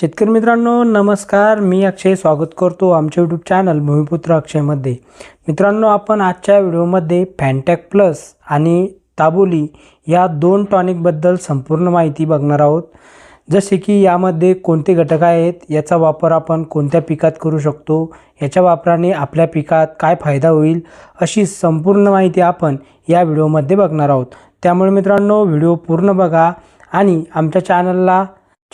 शेतकरी मित्रांनो नमस्कार. मी अक्षय स्वागत करतो आमच्या यूट्यूब चॅनल भूमिपुत्र अक्षयमध्ये मित्रांनो आपण आजच्या व्हिडिओमध्ये फॅन्टॅक प्लस आणि ताबोली या दोन टॉनिकबद्दल संपूर्ण माहिती बघणार आहोत. जसे की यामध्ये कोणते घटक आहेत याचा वापर आपण कोणत्या पिकात करू शकतो याच्या वापराने आपल्या पिकात काय फायदा होईल अशी संपूर्ण माहिती आपण या व्हिडिओमध्ये बघणार आहोत. त्यामुळे मित्रांनो व्हिडिओ पूर्ण बघा आणि आमच्या चॅनलला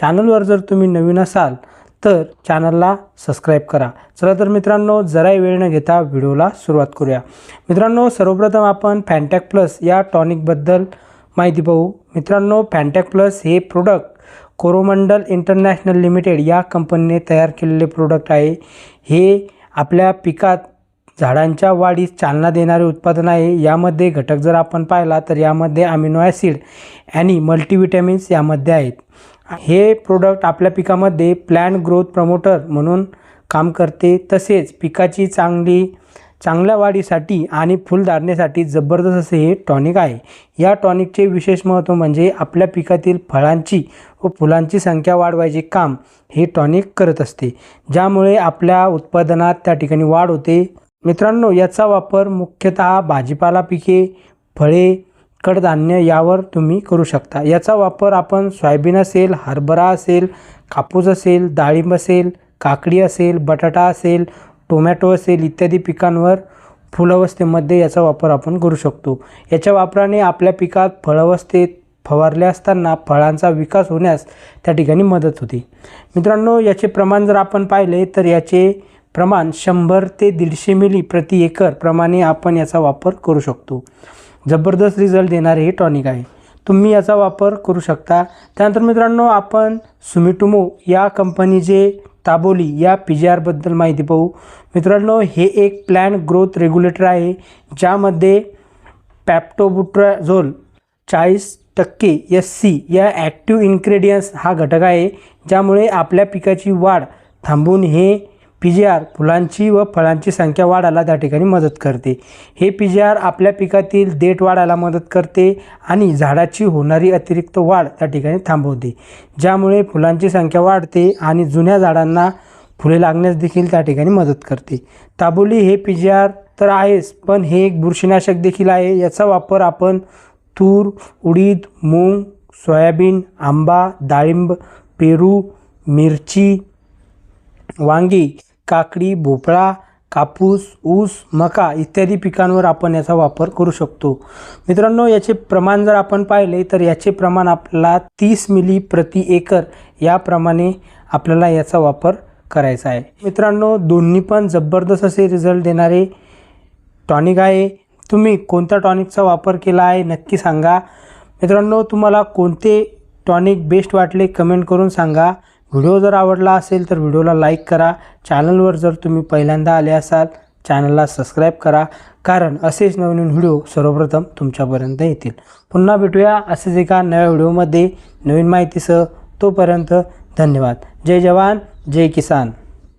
चॅनलवर जर तुम्ही नवीन असाल तर चॅनलला सबस्क्राईब करा. चला तर मित्रांनो जराही वेळ न घेता व्हिडिओला सुरुवात करूया. मित्रांनो सर्वप्रथम आपण फॅन्टॅक प्लस या टॉनिकबद्दल माहिती पाहू. मित्रांनो फॅन्टॅक प्लस हे प्रोडक्ट कोरोमंडल इंटरनॅशनल लिमिटेड या कंपनीने तयार केलेले प्रोडक्ट आहे. हे आपल्या पिकात झाडांच्या वाढीस चालना देणारे उत्पादन आहे. यामध्ये घटक जर आपण पाहिला तर यामध्ये अमिनो ॲसिड आणि मल्टीविटॅमिन्स यामध्ये आहेत. हे प्रोडक्ट आपल्या पिकामध्ये प्लॅन ग्रोथ प्रमोटर म्हणून काम करते. तसेच पिकाची चांगली चांगल्या वाढीसाठी आणि फुलधारणेसाठी जबरदस्त असे हे टॉनिक आहे. या टॉनिकचे विशेष महत्त्व म्हणजे आपल्या पिकातील फळांची व फुलांची संख्या वाढवायचे काम हे टॉनिक करत असते. ज्यामुळे आपल्या उत्पादनात त्या ठिकाणी वाढ होते. मित्रांनो याचा वापर मुख्यतः भाजीपाला पिके फळे कडधान्य यावर तुम्ही करू शकता. याचा वापर आपण सोयाबीन असेल हरभरा असेल कापूस असेल डाळिंब असेल काकडी असेल बटाटा असेल टोमॅटो असेल इत्यादी पिकांवर फुलावस्थेमध्ये याचा वापर आपण करू शकतो. याच्या वापराने आपल्या पिकात फळावस्थेत फवारले असताना फळांचा विकास होण्यास त्या ठिकाणी मदत होते. मित्रांनो याचे प्रमाण जर आपण पाहिले तर याचे प्रमाण शंभर ते दीडशे मिली प्रति एकर प्रमाणे आपण याचा वापर करू शकतो. जबरदस्त रिझल्ट देणारे हे टॉनिक आहे. तुम्ही याचा वापर करू शकता. त्यानंतर मित्रांनो आपण सुमिटुमो या कंपनीचे ताबोली या पी जी आरबद्दल माहिती पाहू. मित्रांनो हे एक प्लॅन ग्रोथ रेग्युलेटर आहे ज्यामध्ये पॅप्टोबुट्राझोल चाळीस टक्के एस सी या ॲक्टिव्ह इन्ग्रेडियंट्स हा घटक आहे ज्यामुळे आपल्या पिकाची वाढ थांबून हे पी जी आर फुलांची व फळांची संख्या वाढायला त्या ठिकाणी मदत करते. हे पी जी आर आपल्या पिकातील देठ वाढायला मदत करते आणि झाडाची होणारी अतिरिक्त वाढ त्या ठिकाणी थांबवते. ज्यामुळे फुलांची संख्या वाढते आणि जुन्या झाडांना फुले लागण्यास देखील त्या ठिकाणी मदत करते. ताबोली हे पी जी आर तर आहेच पण हे एक बुरशीनाशक देखील आहे. याचा वापर आपण तूर उडीद मूग सोयाबीन आंबा डाळिंब पेरू मिरची वांगी काकडी भोपळा कापूस ऊस मका इत्यादी पिकांवर आपण याचा वापर करू शकतो. मित्रांनो याचे प्रमाण जर आपण पाहिले तर याचे प्रमाण आपला तीस मिली प्रति एकर याप्रमाणे आपल्याला याचा वापर करायचा आहे. मित्रांनो दोन्ही पण जबरदस्त असे रिझल्ट देणारे टॉनिक आहे. तुम्ही कोणत्या टॉनिकचा वापर केला आहे नक्की सांगा. मित्रांनो तुम्हाला कोणते टॉनिक बेस्ट वाटले कमेंट करून सांगा. व्हिडिओ जर आवडला असेल तर व्हिडिओला लाईक करा. चॅनलवर जर तुम्ही पहिल्यांदा आले असाल चॅनलला सबस्क्राईब करा. कारण असेच नवीन व्हिडिओ सर्वप्रथम तुमच्यापर्यंत येतील. पुन्हा भेटूया असेच एका नव्या व्हिडिओमध्ये. नवीन माहितीसह तोपर्यंत धन्यवाद. जय जवान जय किसान.